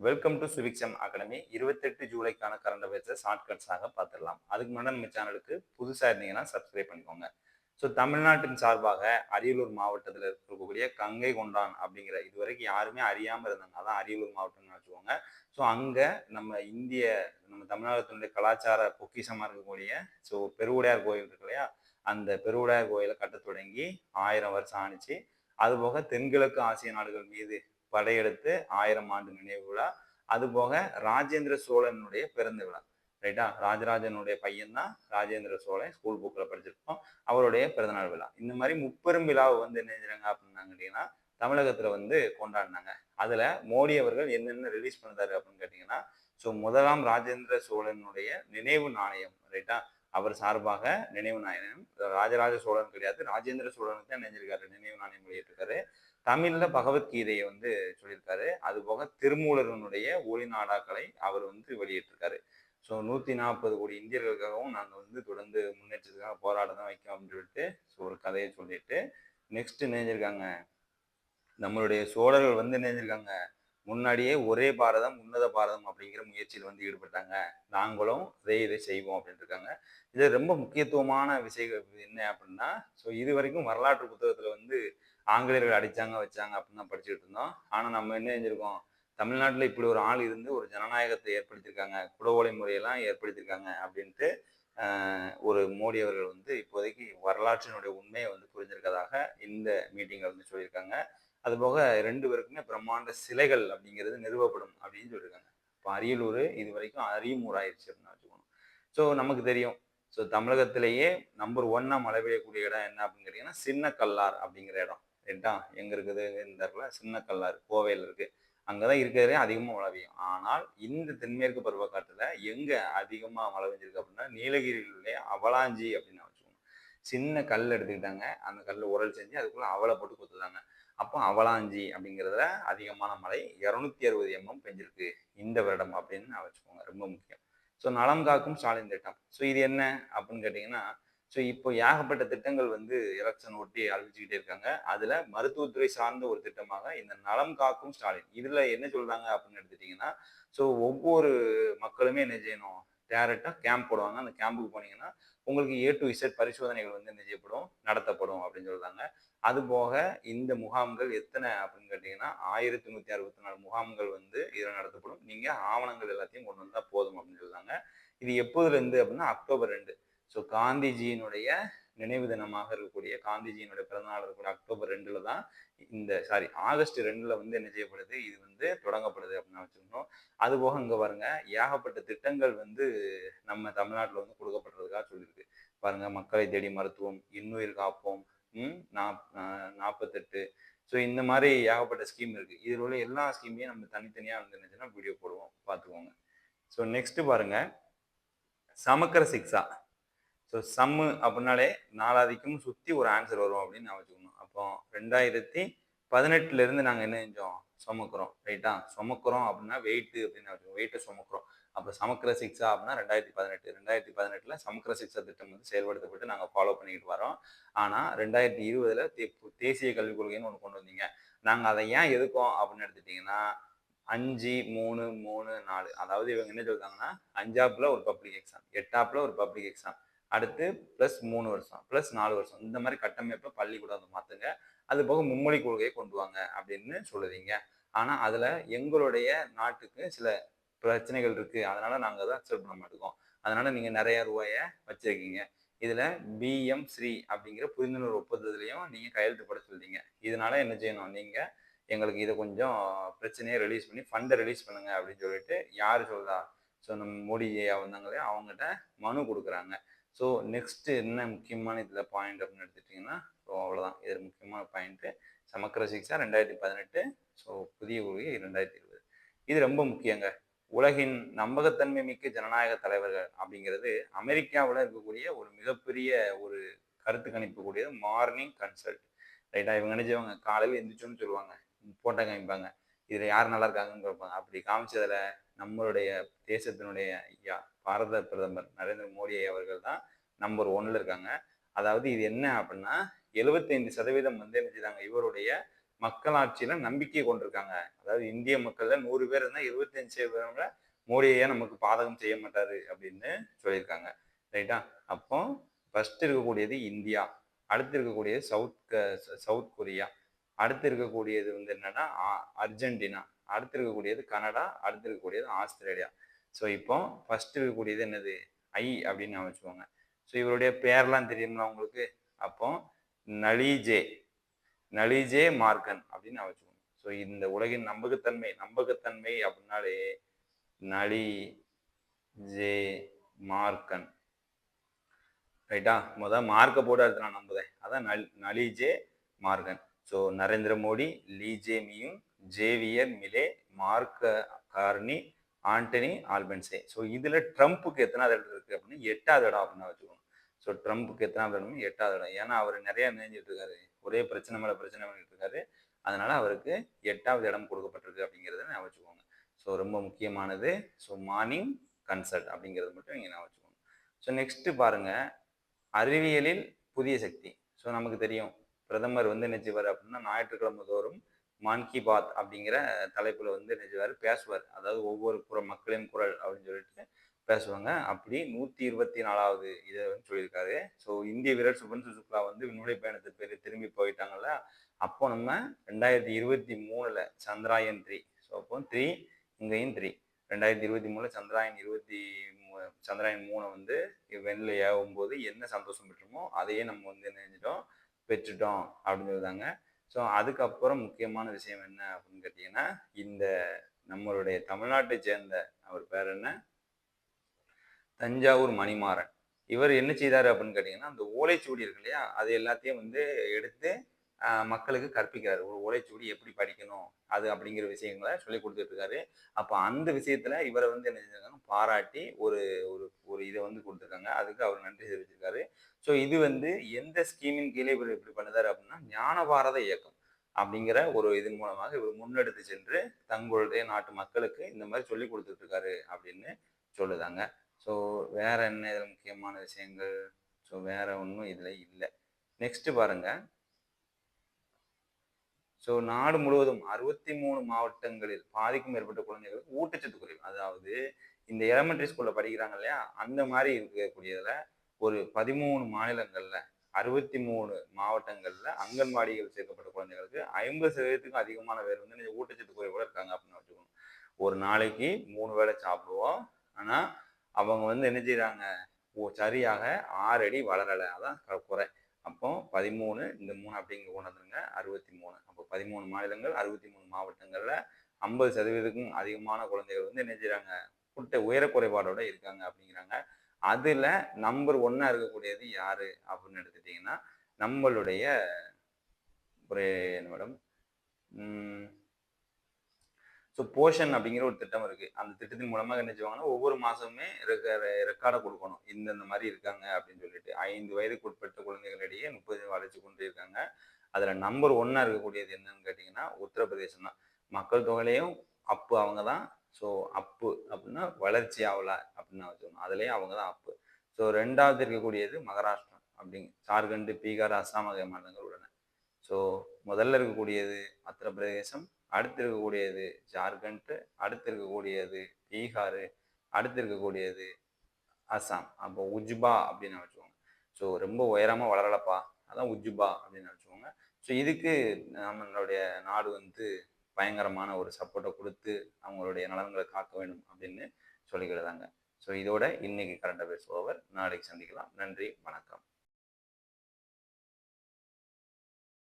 Welcome to சிவிக்ஸம் academy இருபத்தெட்டு ஜூலைக்கான current அஃபேர்ஸை ஷார்ட்கட்ஸாக பார்த்துடலாம். அதுக்கு முன்னாடி நம்ம சேனலுக்கு புதுசாக இருந்தீங்கன்னா சப்ஸ்கிரைப் பண்ணிக்கோங்க. ஸோ தமிழ்நாட்டின் சார்பாக அரியலூர் மாவட்டத்தில் இருக்கக்கூடிய கங்கை கொண்டான் அப்படிங்கிற இது வரைக்கும் யாருமே அறியாமல் இருந்தாங்க அதான் அரியலூர் மாவட்டம்னு வச்சுக்கோங்க ஸோ அங்கே நம்ம இந்திய நம்ம தமிழ்நாட்டினுடைய கலாச்சார பொக்கிஷமாக இருக்கக்கூடிய ஸோ பெருவுடையார் கோயில் இருக்கு இல்லையா? அந்த பெருவுடையார் கோயிலை கட்ட தொடங்கி ஆயிரம் வருஷம் ஆணிச்சு அதுபோக தென்கிழக்கு ஆசிய நாடுகள் மீது படையெடுத்து ஆயிரம் ஆண்டு நினைவு விழா. அதுபோக ராஜேந்திர சோழனுடைய பிறந்த விழா. ரைட்டா? ராஜராஜனுடைய பையன் தான் ராஜேந்திர சோழன் ஸ்கூல் புக்கில் படிச்சிருப்போம் அவருடைய பிறந்தநாள் விழா. இந்த மாதிரி முப்பெரும் விழாவை வந்து என்ன செஞ்சாங்க அப்படின்னாங்க கேட்டிங்கன்னா தமிழகத்தில் வந்து கொண்டாடினாங்க. அதில் மோடி அவர்கள் என்னென்ன ரிலீஸ் பண்ணுறாரு அப்படின்னு கேட்டிங்கன்னா ஸோ முதலாம் ராஜேந்திர சோழனுடைய நினைவு நாணயம் ரைட்டா? அவர் சார்பாக நினைவு நாணயம் ராஜராஜ சோழன் கிடையாது ராஜேந்திர சோழனுக்கு தான் நினைஞ்சிருக்காரு நினைவு நாணயம் வெளியிட்டிருக்காரு. தமிழ்ல பகவத்கீதையை வந்து சொல்லியிருக்காரு. அது போக திருமூலரனுடைய ஒளி நாடாக்களை அவர் வந்து வெளியிட்டிருக்காரு. ஸோ நூற்றி நாற்பது கோடி இந்தியர்களுக்காகவும் நாங்கள் வந்து தொடர்ந்து முன்னேற்றத்துக்காக போராட தான் வைக்கோம் அப்படின்னு சொல்லிட்டு ஸோ ஒரு கதையை சொல்லிட்டு நெக்ஸ்ட் நினைஞ்சிருக்காங்க. நம்மளுடைய சோழர்கள் வந்து நினைஞ்சிருக்காங்க. முன்னாடியே ஒரே பாரதம் உன்னத பாரதம் அப்படிங்கிற முயற்சியில் வந்து ஈடுபட்டாங்க. நாங்களும் அதே இதை செய்வோம் அப்படின்ட்டு இருக்காங்க. இது ரொம்ப முக்கியத்துவமான விஷயம் என்ன அப்படின்னா ஸோ இது வரைக்கும் வரலாற்று புத்தகத்தில் வந்து ஆங்கிலேயர்கள் அடித்தாங்க வச்சாங்க அப்படின்னு தான் படிச்சுட்டு இருந்தோம். ஆனால் நம்ம என்ன செஞ்சுருக்கோம்? தமிழ்நாட்டில் இப்படி ஒரு ஆள் இருந்து ஒரு ஜனநாயகத்தை ஏற்படுத்தியிருக்காங்க. குடவோலை முறையெல்லாம் ஏற்படுத்தியிருக்காங்க அப்படின்ட்டு ஒரு மோடி அவர்கள் வந்து இப்போதைக்கு வரலாற்றினுடைய உண்மையை வந்து புரிஞ்சிருக்கதாக இந்த மீட்டிங்கில் வந்து சொல்லியிருக்காங்க. அதுபோக ரெண்டு பேருக்குமே பிரம்மாண்ட சிலைகள் அப்படிங்கிறது நிறுவப்படும் அப்படின்னு சொல்லியிருக்காங்க இப்போ அரியலூர் இது வரைக்கும் அரியமூர் ஆயிடுச்சு அப்படின்னு வச்சுக்கணும் ஸோ நமக்கு தெரியும். ஸோ தமிழகத்திலேயே நம்பர் ஒன்னாக மழை பெய்யக்கூடிய இடம் என்ன அப்படின்னு கேட்டிங்கன்னா சின்ன கல்லார் அப்படிங்கிற இடம். ரைட்டா எங்கே இருக்குது? இந்த சின்ன கல்லார் கோவையில் இருக்குது அங்கே தான் இருக்கிறதே அதிகமாக மழை பெய்யும். ஆனால் இந்த தென்மேற்கு பருவக்காட்டில் எங்கே அதிகமாக மழை பெஞ்சிருக்கு அப்படின்னா நீலகிரியிலுடைய அவலாஞ்சி அப்படின்னு வச்சுக்கோங்க. சின்ன கல் எடுத்துக்கிட்டாங்க. அந்த கல்லை உரல் செஞ்சு அதுக்குள்ளே அவலை போட்டு கொத்துதாங்க. அப்போ அவலாஞ்சி அப்படிங்கிறதுல அதிகமான மழை. இரநூத்தி அறுபது எம்எம் பெஞ்சிருக்கு இந்த வருடம் அப்படின்னு வச்சுக்கோங்க ரொம்ப முக்கியம். ஸோ நலம் காக்கும் ஸ்டாலின் திட்டம். ஸோ இது என்ன அப்படின்னு கேட்டிங்கன்னா ஸோ இப்போ ஏகப்பட்ட திட்டங்கள் வந்து எலெக்ஷன் ஒட்டி அறிவிச்சுக்கிட்டே இருக்காங்க. அதில் மருத்துவத்துறை சார்ந்த ஒரு திட்டமாக இந்த நலம் காக்கும் ஸ்டாலின். இதில் என்ன சொல்கிறாங்க அப்படின்னு எடுத்துட்டிங்கன்னா ஸோ ஒவ்வொரு மக்களுமே என்ன செய்யணும்? டேரெக்டாக கேம்ப் போடுவாங்க. அந்த கேம்புக்கு போனீங்கன்னா உங்களுக்கு ஏ டு இசட் பரிசோதனைகள் வந்து என்ன செய்யப்படும்? நடத்தப்படும் அப்படின்னு சொல்கிறாங்க அது போக இந்த முகாம்கள் எத்தனை அப்படின்னு கேட்டிங்கன்னா ஆயிரத்தி நூற்றி அறுபத்தி நாலு முகாம்கள் வந்து இதில் நடத்தப்படும். நீங்கள் ஆவணங்கள் எல்லாத்தையும் கொண்டு வந்தால் போதும் அப்படின்னு சொல்லுவாங்க இது எப்போதுலேருந்து அப்படின்னா அக்டோபர் ரெண்டு. ஸோ காந்திஜியினுடைய நினைவு தினமாக இருக்கக்கூடிய காந்திஜியினுடைய பிறந்தநாள் இருக்கக்கூடிய அக்டோபர் ரெண்டுல தான் இந்த சாரி ஆகஸ்ட் ரெண்டுல வந்து என்ன செய்யப்படுது? இது வந்து தொடங்கப்படுது அப்படின்னு வச்சுக்கணும். அது போக இங்கே பாருங்க ஏகப்பட்ட திட்டங்கள் வந்து நம்ம தமிழ்நாட்டில் வந்து கொடுக்கப்படுறதுக்காக சொல்லியிருக்கு. பாருங்க மக்களை தேடி மருத்துவம் இன்னுயிர் காப்போம் நாற்பத்தெட்டு ஸோ இந்த மாதிரி ஏகப்பட்ட ஸ்கீம் இருக்குது இதில் உள்ள எல்லா ஸ்கீமையும் நம்ம தனித்தனியாக வந்து என்னச்சுன்னா வீடியோ போடுவோம் பார்த்துக்கோங்க. ஸோ நெக்ஸ்ட்டு பாருங்க. சமக்கர சிக்ஸா ஸோ சம்மு அப்படின்னாலே நாலாதிக்கும் சுற்றி ஒரு ஆன்சர் வரும் அப்படின்னு நான் வச்சுக்கணும். அப்போ ரெண்டாயிரத்தி பதினெட்டுலேருந்து நாங்கள் என்ன செஞ்சோம்? சுமக்கிறோம் ரைட்டா சுமக்கிறோம் அப்படின்னா வெயிட்டு அப்படின்னு வச்சுக்கோங்க. வெயிட்டை சுமக்கிறோம். அப்புறம் சமக்கிர சிக்ஸா அப்படின்னா ரெண்டாயிரத்தி பதினெட்டு. ரெண்டாயிரத்தி பதினெட்டில் சமக்கிர சிக்ஸா திட்டம் வந்து செயல்படுத்தப்பட்டு நாங்கள் ஃபாலோ பண்ணிக்கிட்டு வரோம். ஆனால் ரெண்டாயிரத்தி இருபதில் தே தேசிய கல்விக் கொள்கைன்னு ஒன்று கொண்டு வந்தீங்க. நாங்கள் அதை ஏன் எதுக்கோம் அப்படின்னு எடுத்துட்டிங்கன்னா அஞ்சு மூணு மூணு நாலு. அதாவது இவங்க என்ன சொல்றாங்கன்னா அஞ்சாப்பில் ஒரு பப்ளிக் எக்ஸாம் எட்டாப்பில் ஒரு பப்ளிக் எக்ஸாம் அடுத்து ப்ளஸ் மூணு வருஷம் ப்ளஸ் நாலு வருஷம். இந்த மாதிரி கட்டமைப்பை பள்ளிக்கூடம் வந்து மாற்றுங்க அது போக மும்மொழி கொள்கையை கொண்டு வாங்க அப்படின்னு சொல்லுறீங்க ஆனால் அதில் எங்களுடைய நாட்டுக்கு சில பிரச்சனைகள் இருக்குது அதனால் நாங்கள் அதை அக்செப்ட் பண்ண மாட்டோம். அதனால் நீங்கள் நிறைய ரூபாயை வச்சுருக்கீங்க. இதில் பிஎம் ஸ்ரீ அப்படிங்கிற புரிந்துணர்வு ஒப்பந்தத்துலையும் நீங்கள் கையெழுத்து போட சொல்லிட்டீங்க இதனால் என்ன செய்யணும்? நீங்கள் எங்களுக்கு இதை கொஞ்சம் பிரச்சனையை ரிலீஸ் பண்ணி ஃபண்டை ரிலீஸ் பண்ணுங்க அப்படின்னு சொல்லிட்டு யார் சொல்கிறா ஸோ நம்ம மோடி வந்தாங்களே அவங்ககிட்ட மனு கொடுக்குறாங்க. ஸோ நெக்ஸ்ட்டு என்ன முக்கியமான இதில் பாயிண்ட் அப்படின்னு எடுத்துட்டிங்கன்னா ஸோ அவ்வளோதான் இதில் முக்கியமான பாயிண்ட்டு சமக்கர சிக்ஸா ரெண்டாயிரத்தி பதினெட்டு. ஸோ புதிய கொள்கை ரெண்டாயிரத்தி இருபது. இது ரொம்ப முக்கியங்க. உலகின் நம்பகத்தன்மை மிக்க ஜனநாயக தலைவர்கள் அப்படிங்கிறது அமெரிக்காவில் இருக்கக்கூடிய ஒரு மிகப்பெரிய ஒரு கருத்து கணிப்பு கூடியது மார்னிங் கன்சல்ட். ரைட்டா? இவங்க நினைச்சவங்க காலையில் எந்திரிச்சோன்னு சொல்லுவாங்க. போட்டோ காமிப்பாங்க. இதில் யார் நல்லா இருக்காங்கன்னு கேட்பாங்க. அப்படி காமிச்சதில் நம்மளுடைய தேசத்தினுடைய ஐயா பாரத பிரதமர் நரேந்திர மோடி அவர்கள் தான் நம்பர் ஒன்ல இருக்காங்க. அதாவது இது என்ன அப்படின்னா எழுபத்தைந்து சதவீதம் வந்து என்ன செய்தாங்க? இவருடைய மக்களாட்சியில நம்பிக்கை கொண்டிருக்காங்க. அதாவது இந்திய மக்கள்ல நூறு பேர் இருந்தா இருபத்தஞ்சு பேர்ல மோடியை நமக்கு பாதகம் செய்ய மாட்டாரு அப்படின்னு சொல்லியிருக்காங்க. ரைட்டா அப்போ ஃபர்ஸ்ட் இருக்கக்கூடியது இந்தியா. அடுத்து இருக்கக்கூடியது சவுத் சவுத் கொரியா. அடுத்து இருக்கக்கூடியது வந்து என்னன்னா அர்ஜென்டினா. அடுத்து இருக்கக்கூடியது கனடா. அடுத்து இருக்கக்கூடியது ஆஸ்திரேலியா. ஸோ இப்போ ஃபர்ஸ்ட் இருக்கக்கூடியது என்னது? ஐ அப்படின்னு வச்சுக்கோங்க ஸோ இவருடைய பேர்லாம் தெரியுங்களா உங்களுக்கு? அப்போ நலிஜே நலிஜே மார்க்கன் அப்படின்னு வச்சுக்கோங்க ஸோ இந்த உலகின் நம்பகத்தன்மை நம்பகத்தன்மை அப்படின்னாலே நலி ஜே மார்க்கன் ரைட்டா முத மார்க்கை போட்டு அடுத்து நான் நம்புதேன் அதான் நல் நலிஜே மார்கன் ஸோ நரேந்திர மோடி லீஜே மியும் Javier Milei Mark Carney Anthony ஆல்பன்சே. So இதில் ட்ரம்ப்புக்கு எத்தனாவது இடம் இருக்குது அப்படின்னு எட்டாவது இடம் அப்படின்னு வச்சுக்கோங்க ஸோ ட்ரம்ப்புக்கு எத்தனாவது இடம் எட்டாவது இடம். ஏன்னா அவர் நிறையா நினைஞ்சிட்டு இருக்காரு. ஒரே பிரச்சனை மேலே பிரச்சனை பண்ணிட்டு இருக்காரு. அதனால அவருக்கு எட்டாவது இடம் கொடுக்கப்பட்டிருக்கு அப்படிங்கிறத நான் வச்சுக்கோங்க. ஸோ ரொம்ப முக்கியமானது. ஸோ மார்னிங் கன்சல்ட் அப்படிங்கிறது மட்டும் நீங்கள் நான் வச்சுக்கோங்க. ஸோ நெக்ஸ்ட் பாருங்க. அறிவியலில் புதிய சக்தி. ஸோ நமக்கு தெரியும். பிரதமர் வந்து என்ன செய்வார் அப்படின்னா ஞாயிற்றுக்கிழமை தோறும் மான் கி பாத் அப்படிங்கிற தலைப்பில் வந்து என்ன செய்வார்? பேசுவார். அதாவது ஒவ்வொரு குரல் மக்களின் குரல் அப்படின்னு சொல்லிட்டு பேசுவாங்க. அப்படி நூற்றி இருபத்தி நாலாவது இதை வந்து சொல்லியிருக்காரு. ஸோ இந்திய வீரர் சுபன்சு சுக்லா வந்து விண்வெளி பயணத்தை பேர் திரும்பி போயிட்டாங்கல்ல. அப்போ நம்ம ரெண்டாயிரத்தி இருபத்தி மூணில் சந்திராயன் த்ரீ ஸோ அப்போ த்ரீ இங்கேயும் த்ரீ ரெண்டாயிரத்தி இருபத்தி மூணில் சந்திராயன் இருபத்தி சந்திராயன் மூணை வந்து வெண்ணில் ஏவும் போது என்ன சந்தோஷம் பெற்றோமோ அதையே நம்ம வந்து நினைஞ்சிட்டோம் பெற்றுட்டோம் அப்படின்னு சொல்லுதாங்க ஸோ அதுக்கப்புறம் முக்கியமான விஷயம் என்ன அப்படின்னு கேட்டிங்கன்னா இந்த நம்மளுடைய தமிழ்நாட்டை சேர்ந்த அவர் பேர் என்ன? தஞ்சாவூர் மணிமாறன். இவர் என்ன செய்தார் அப்படின்னு கேட்டிங்கன்னா அந்த ஓலைச்சுவடி இருக்கு இல்லையா அது எல்லாத்தையும் வந்து எடுத்து மக்களுக்கு கற்பிக்கிறார். ஒரு ஓலைச்சுவடி எப்படி படிக்கணும் அது அப்படிங்கிற விஷயங்களை சொல்லி கொடுத்துட்ருக்காரு அப்போ அந்த விஷயத்தில் இவரை வந்து என்ன செஞ்சிருக்காங்க பாராட்டி ஒரு ஒரு ஒரு இதை வந்து கொடுத்துருக்காங்க. அதுக்கு அவர் நன்றி தெரிவிச்சிருக்காரு. ஸோ இது வந்து எந்த ஸ்கீமின் கீழே இவர் எப்படி பண்ணுதாரு அப்படின்னா ஞான பாரத இயக்கம் அப்படிங்கிற ஒரு இதன் மூலமாக இவர் முன்னெடுத்து சென்று தங்களுடைய நாட்டு மக்களுக்கு இந்த மாதிரி சொல்லி கொடுத்துட்ருக்காரு அப்படின்னு சொல்லுதாங்க. ஸோ வேறு என்ன இதில் முக்கியமான விஷயங்கள்? ஸோ வேறு ஒன்றும் இதில் இல்லை. நெக்ஸ்ட்டு பாருங்கள் ஸோ நாடு முழுவதும் அறுபத்தி மூணு மாவட்டங்களில் பாதிக்கும் மேற்பட்ட குழந்தைகளுக்கு ஊட்டச்சத்து குறைவு அதாவது இந்த எலமெண்ட்ரி ஸ்கூலில் படிக்கிறாங்க இல்லையா? அந்த மாதிரி இருக்கக்கூடியதில் ஒரு பதிமூணு மாநிலங்களில் அறுபத்தி மூணு மாவட்டங்களில் அங்கன்வாடிகள் சேர்க்கப்பட்ட குழந்தைகளுக்கு ஐம்பது சதவீதத்துக்கும் அதிகமான பேர் வந்து ஊட்டச்சத்து குறைவோட இருக்காங்க அப்படின்னு வச்சுக்கணும். ஒரு நாளைக்கு மூணு வேளை சாப்பிடுவோம். ஆனால் அவங்க வந்து என்ன செய்கிறாங்க சரியாக ஆறு அடி வளரலை. அதான் குறை. அப்போ பதிமூணு இந்த மூணு அப்படிங்க கொண்டு அறுபத்தி மூணு அப்போ பதிமூணு மாநிலங்கள் அறுபத்தி மூணு மாவட்டங்களில் ஐம்பது சதவீதத்துக்கும் அதிகமான குழந்தைகள் வந்து என்ன செய்கிறாங்க குட்ட உயர குறைபாடோட இருக்காங்க அப்படிங்கிறாங்க. அதில் நம்பர் ஒன்னாக இருக்கக்கூடியது யார் அப்படின்னு எடுத்துட்டிங்கன்னா நம்மளுடைய ஒரு என்ன மேடம்? ஸோ போஷன் அப்படிங்கிற ஒரு திட்டம் இருக்குது அந்த திட்டத்தின் மூலமாக என்ன செய்வாங்கன்னா ஒவ்வொரு மாதமுமே ரெக்கார்டை கொடுக்கணும். இந்தந்த மாதிரி இருக்காங்க அப்படின்னு சொல்லிட்டு. ஐந்து வயதுக்கு உட்பட்ட குழந்தைகளிடையே முப்பது வளர்ச்சி கொண்டு இருக்காங்க. அதில் நம்பர் ஒன்னாக இருக்கக்கூடியது என்னன்னு கேட்டிங்கன்னா உத்தரப்பிரதேசம் தான். மக்கள் தொகையிலையும் அப்பு அவங்க தான். ஸோ அப்பு அப்படின்னா வளர்ச்சி ஆகலை அப்படின்னு வச்சுக்கணும் அதுலேயும் அவங்க தான் அப்பு. ஸோ ரெண்டாவது இருக்கக்கூடியது மகாராஷ்டிரா அப்படிங்க ஜார்க்கண்டு பீகார் அஸ்ஸாம் ஆகிய மாநிலங்கள் உள்ளன ஸோ முதல்ல இருக்கக்கூடியது உத்தரப்பிரதேசம் அடுத்து இருக்கக்கூடியது ஜார்க்கண்ட் அடுத்து இருக்கக்கூடியது பீகார் அடுத்து இருக்கக்கூடியது அஸ்ஸாம் அப்போ உஜ்பா அப்படின்னு வச்சுக்கோங்க. ஸோ ரொம்ப உயரமாக வளரலப்பா. அதான் உஜ்பா அப்படின்னு வச்சுக்கோங்க. ஸோ இதுக்கு நம்மளுடைய நாடு வந்து பயங்கரமான ஒரு சப்போர்ட்டை கொடுத்து அவங்களுடைய நலன்களை காக்க வேண்டும் அப்படின்னு சொல்லிக்கிறதாங்க ஸோ இதோட இன்னைக்கு கரண்ட் அஃபேர்ஸ் ஓவர் நாளைக்கு சந்திக்கலாம். நன்றி வணக்கம்.